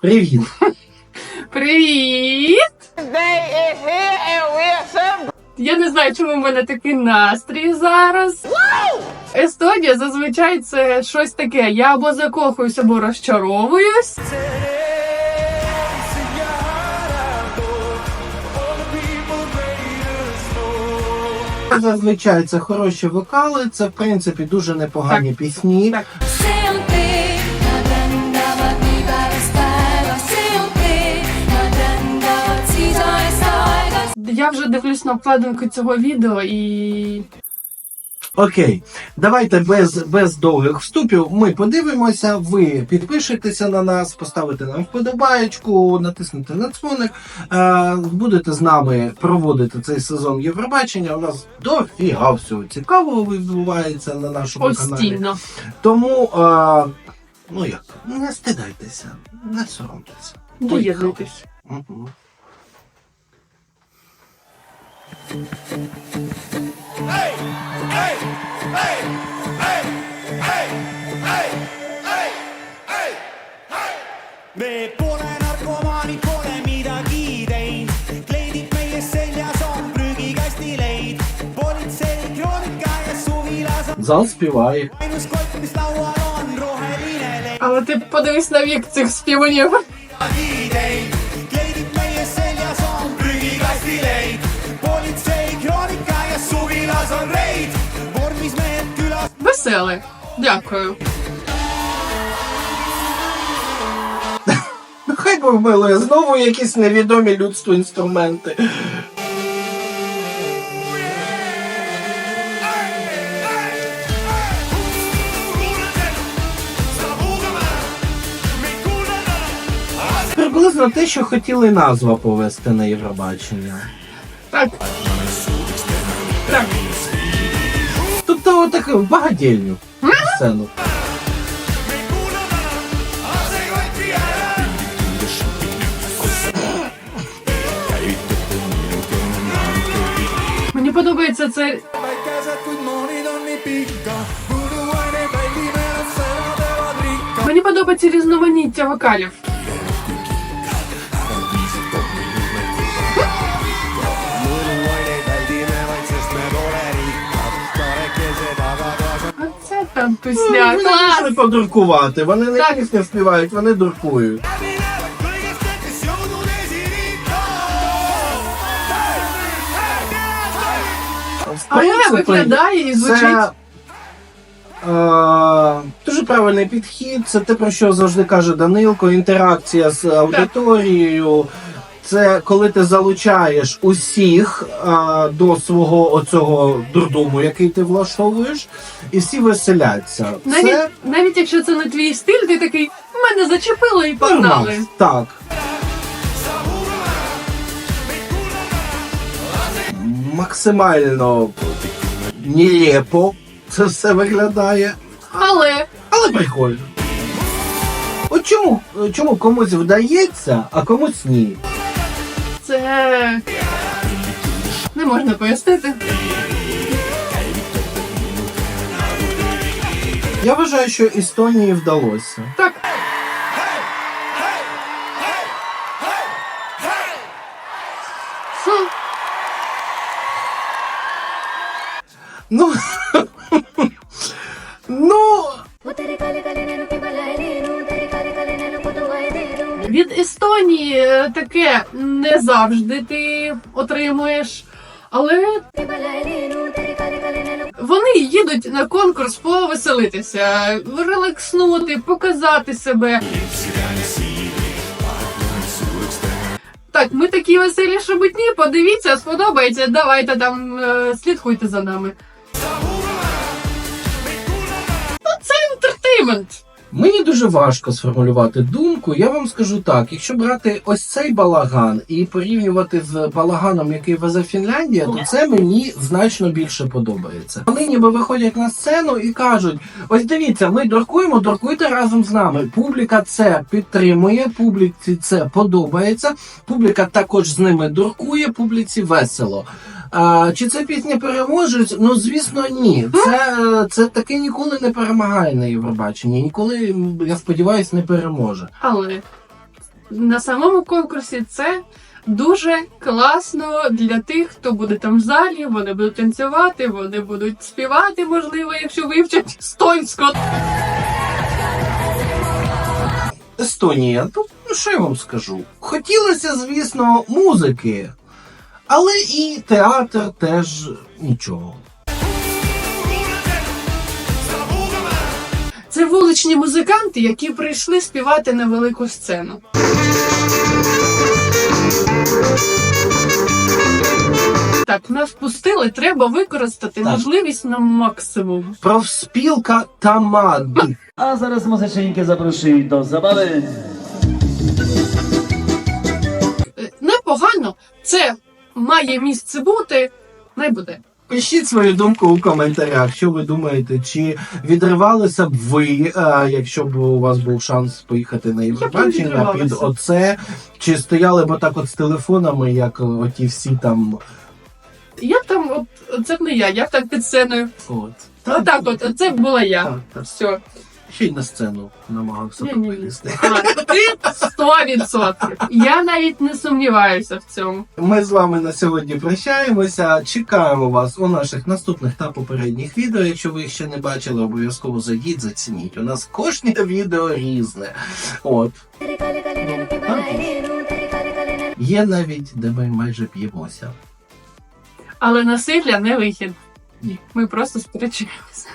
Привіт! Привіт! Я не знаю, чому в мене такий настрій зараз. Естонія зазвичай це щось таке. Я або закохуюсь, або розчаровуюсь. Зазвичай це хороші вокали, це в принципі дуже непогані пісні. Так. Я вже дивлюсь на обкладинку цього відео і. Окей, давайте без, без довгих вступів. Ми подивимося. Ви підпишетеся на нас, поставите нам вподобаєчку, натиснете на дзвоник. Е, будете з нами проводити цей сезон Євробачення. У нас дофіга всього цікавого відбувається на нашому каналі. Постійно. Тому, е, ну як, не стидайтеся, не соромтеся. Доєднуйтесь. Me pole narkomaanid, pole midagi teinud, kleidid meie seljas on prügikasti leid. politsei kroonika ja suvilas on Зал співає. ainus kott, mis laual on roheline leid. Але ти подивись на вік цих співунів. midagi teinud, Веселе. Дякую. Хай помилує, знову якісь невідомі людству інструменти. Приблизно те, що хотіли назва повести на Євробачення. Так. Так. Тобто отак в багадільню сцену. Мені подобається це. väikesed, kuid moonid on nii pikka, puuduaine pällimehed sõna teevad rikka. Мені подобається різноманіття вокалів. Пісня. Вони Клас! вийшли подуркувати, вони не Так. пісню співають, вони дуркують. В Але виглядає і звучить. Це е, дуже правильний підхід. Це те, про що завжди каже Данилко. Інтеракція з аудиторією. Це коли ти залучаєш усіх е, до свого оцього дурдому, який ти влаштовуєш, і всі веселяться. Навіть, Це навіть якщо це не твій стиль, ти такий, мене зачепило і погнали. Так. Максимально нелепо це все виглядає. Але Але прикольно. От чому, чому комусь вдається, а комусь ні? Це не можна пояснити. Я вважаю, що Естонії вдалося. Так. Ну. Від Естонії е, таке не завжди ти отримуєш. Але вони їдуть на конкурс повеселитися, релакснути, показати себе. Так, ми такі веселі шебутні, подивіться, сподобається. Давайте там е, слідкуйте за нами. Ну, це інтертеймент. Мені дуже важко сформулювати думку. Я вам скажу так: якщо брати ось цей балаган і порівнювати з балаганом, який везе Фінляндія, то це мені значно більше подобається. Вони ніби виходять на сцену і кажуть: ось дивіться, ми дуркуємо, дуркуйте разом з нами. Публіка це підтримує, публіці це подобається. Публіка також з ними дуркує, публіці весело. А, чи це пісня переможе? Ну звісно, ні. Це, це таке ніколи не перемагає на Євробаченні. Ніколи, я сподіваюся, не переможе. Але на самому конкурсі це дуже класно для тих, хто буде там в залі, вони будуть танцювати, вони будуть співати, можливо, якщо вивчать стонсько. Естонія, ну, ну що я вам скажу? Хотілося, звісно, музики, але і театр теж нічого. Це вуличні музиканти, які прийшли співати на велику сцену. Так, нас пустили, треба використати Так. можливість на максимум. Профспілка Тамад. A zaraz muzyczynki zaproszę do zabawy. Е, Непогано, це має місце бути, не буде. Пишіть свою думку у коментарях, що ви думаєте, чи відривалися б ви, е, якщо б у вас був шанс поїхати на Євробачення під оце, чи стояли б отак от з телефонами, як оті всі там. Я там, от це не я, я так під сценою. От. Отак, от, це була я. Так, так. Все. Ще й на сцену намагався Ні-ні-ні. вилізти. А, ти 100%. Я навіть не сумніваюся в цьому. Ми з вами на сьогодні прощаємося. Чекаємо вас у наших наступних та попередніх відео. Якщо ви їх ще не бачили, обов'язково зайдіть, зацініть. У нас кожне відео різне. От є навіть, де ми майже п'ємося. Але насилля не вихід. Ні. Ми просто сперечаємося.